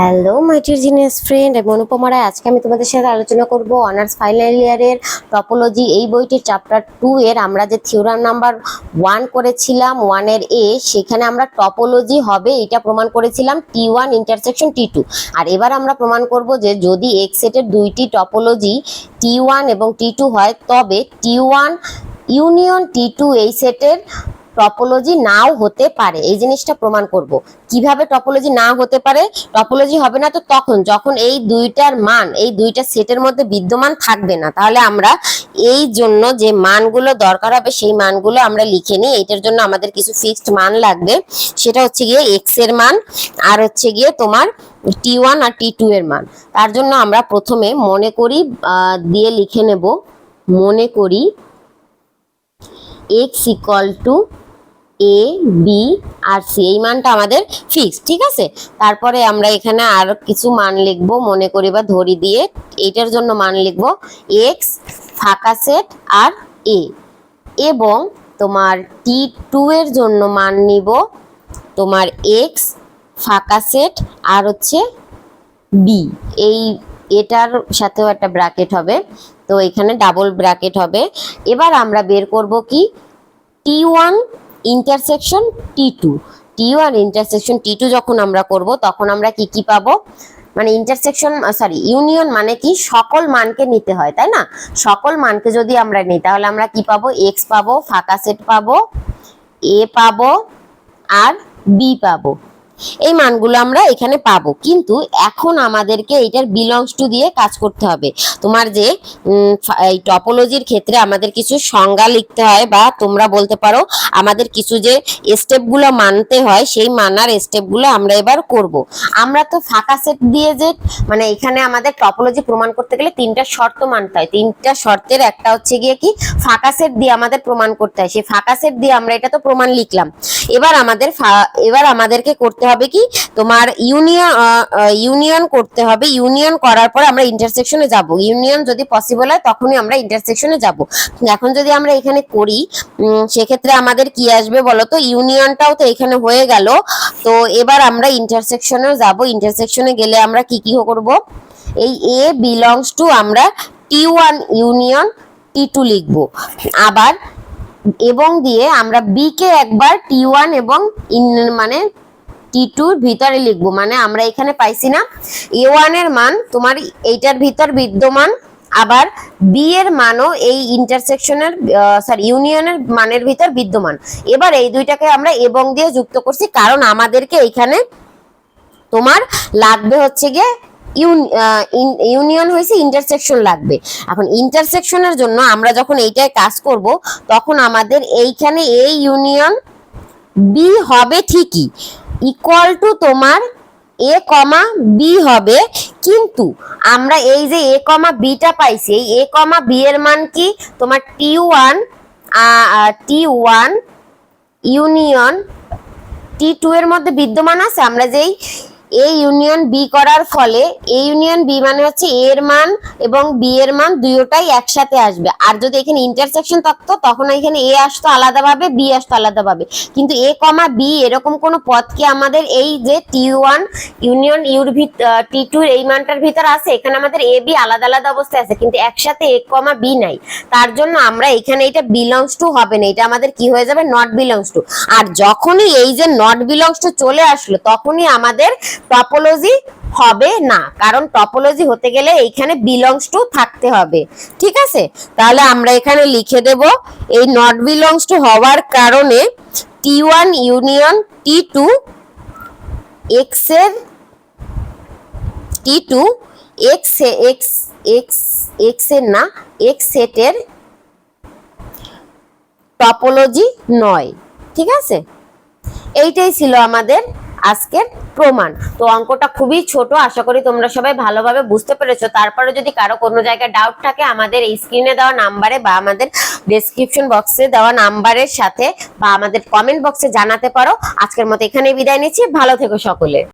Hello my dear genius friend আমি অনুপমা রায়। আজকে আমি তোমাদের সাথে আলোচনা করব অনার্স ফাইনাল ইয়ারের টপোলজি এই বইটির চ্যাপ্টার টু এর আমরা যে থিওরাম নাম্বার ওয়ান করেছিলাম ওয়ানের এ সেখানে আমরা টপোলজি হবে, এটা প্রমাণ করেছিলাম T one intersection T two আর এবার আমরা প্রমাণ করব যে যদি এক্স সেটের দুইটি টপোলজি টি ওয়ান এবং টি টু হয়, তবে T one union T two এই সেটের টপোলজি নাও হতে পারে। এই জিনিসটা প্রমাণ করব। কীভাবে টপোলজি না হতে পারে? টপোলজি হবে না তো তখন, যখন এই দুইটার মান, এই দুইটা সেটের মধ্যে বিদ্যমান থাকবে না। তাহলে আমরা এই জন্য যে মানগুলো দরকার হবে, সেই মানগুলো আমরা লিখে নিই। এইটার জন্য আমাদের কিছু ফিক্সড মান লাগবে। সেটা হচ্ছে গিয়ে এক্সের মান, আর হচ্ছে গিয়ে তোমার টি ওয়ান আর টি টু এর মান। তার জন্য আমরা প্রথমে মনে করি দিয়ে লিখে নেব, মনে করি X equal to A B R C এই মানটা আমাদের ফিক্স ঠিক আছে? তারপরে আমরা এখানে আর কিছু মান লিখব, মনে করি বা ধরি দিয়ে, এইটার জন্য মান লিখব এক্স ফাঁকা সেট আর এ এবং তোমার টি টু এর জন্য মান নিব তোমার এক্স ফাঁকা সেট আর হচ্ছে বি এই এটার সাথেও একটা ব্র্যাকেট হবে, তো এখানে ডাবল ব্র্যাকেট হবে। এবার আমরা বের করব কি? T one intersection T two T one intersection T two যখন আমরা করব, তখন আমরা কি কি পাবো? মানে ইন্টারসেকশন সরি ইউনিয়ন মানে কি? সকল মানকে নিতে হয়, তাই না? সকল মানকে যদি আমরা নিই, তাহলে আমরা কি পাবো? এক্স পাবো, ফাঁকা সেট পাবো এ পাবো, আর বি পাবো। এই মানগুলো আমরা এখানে পাবো। কিন্তু এখন আমাদেরকে এটার বিলংস টু দিয়ে কাজ করতে হবে। তোমার যে এই টপোলজির ক্ষেত্রে আমাদের কিছু সংজ্ঞা লিখতে হয় বা তোমরা বলতে পারো আমাদের কিছু যে স্টেপগুলো মানতে হয়, সেই মানার স্টেপগুলো আমরা এবার করব। আমরা তো ফাঁকা সেট দিয়ে যে মানে এখানে আমাদের টপোলজি প্রমাণ করতে গেলে তিনটা শর্ত মানতে হয়। তিনটা শর্তের একটা হচ্ছে গিয়ে কি? ফাঁকা সেট দিয়ে আমাদের প্রমাণ করতে হয়। সেই ফাঁকা সেট দিয়ে আমরা এটা তো প্রমাণ লিখলাম। এবার আমাদের এবার আমাদেরকে করতে হবে কি? তোমার ইউনিয়ন ইউনিয়ন করতে হবে। ইউনিয়ন করার পর আমরা ইন্টারসেকশনে যাব। ইউনিয়ন যদি পসিবল হয়, তখনই আমরা ইন্টারসেকশনে যাব। এখন যদি আমরা এখানে করি সেক্ষেত্রে আমাদের কি আসবে বলো তো? ইউনিয়নটাও তো এখানে হয়ে গেল। তো এবার আমরা ইন্টারসেকশনেও যাব। ইন্টারসেকশনে গেলে আমরা কি কি করব? এই এ বিলংস টু আমরা T one union T two লিখব। আবার এবং দিয়ে আমরা বি কে একবার টি ওয়ান এবং মানে টি টুর ভিতরে লিখব মানে আমরা এখানে পাইছি না। এ এর মান, তোমার এইটার ভিতর বিদ্যমান, আবার বি এর মানও এই ইন্টারসেকশনের সরি ইউনিয়নের মানের ভিতর বিদ্যমান। এবার এই দুইটাকে আমরা এবং দিয়ে যুক্ত করছি, কারণ আমাদেরকে এইখানে তোমার লাগবে হচ্ছে গিয়ে ইউন- ইউনিয়ন হয়েছে ইন্টারসেকশন লাগবে। এখন ইন্টারসেকশনের জন্য আমরা যখন এইটায় কাজ করব, তখন আমাদের এইখানে এই ইউনিয়ন বি হবে ঠিকই। ইকুয়াল টু তোমার এ কমা বি হবে। কিন্তু আমরা এই যে এ কমা বিটা পাইছি, এই এ কমা বি এর মান কি? তোমার T one T one union T two এর মধ্যে বিদ্যমান আছে। আমরা যেই এ ইউনিয়ন বি করার ফলে এ ইউনিয়ন বি মানে হচ্ছে এ এর মান এবং বি এর মান দুইটাই একসাথে আসবে। আর যদি এখানে ইন্টারসেকশন থাকতো, তখন এখানে এ আসতো আলাদাভাবে বি আসতো আলাদাভাবে। কিন্তু এ কমা বি এরকম কোনো পথকে আমাদের এই যে T one union your T two এই মানটার ভিতর আছে? এখানে আমাদের এ বি আলাদা আলাদা অবস্থায় আছে, কিন্তু একসাথে এ কমা বি নাই। তার জন্য আমরা এখানে এটা বিলংস টু হবে না। এটা আমাদের কি হয়ে যাবে? নট বিলংস টু আর যখনই এই যে নট বিলংস টু চলে আসলো, তখনই আমাদের টপোলজি হবে না। কারণ টপোলজি হতে গেলে এইখানে বিলংস টু থাকতে হবে। ঠিক আছে? তাহলে আমরা এখানে লিখে দেব, এই নট বিলংস টু হওয়ার কারণে T one union T two এক্সের T two X X X এক্সের না এক্স সেটের টপোলজি নয়। ঠিক আছে? এইটাই ছিল আমাদের আজকের প্রমাণ। তো অঙ্কটা খুবই ছোট, আশা করি তোমরা সবাই ভালোভাবে বুঝতে পেরেছ। তারপরে যদি কারও কোনো জায়গায় ডাউট থাকে, আমাদের এই স্ক্রিনে দেওয়া নাম্বারে বা আমাদের ডেসক্রিপশন বক্সে দেওয়া নাম্বারের সাথে বা আমাদের কমেন্ট বক্সে জানাতে পারো। আজকের মতো এখানে বিদায় নিচ্ছি। ভালো থেকো সকলে।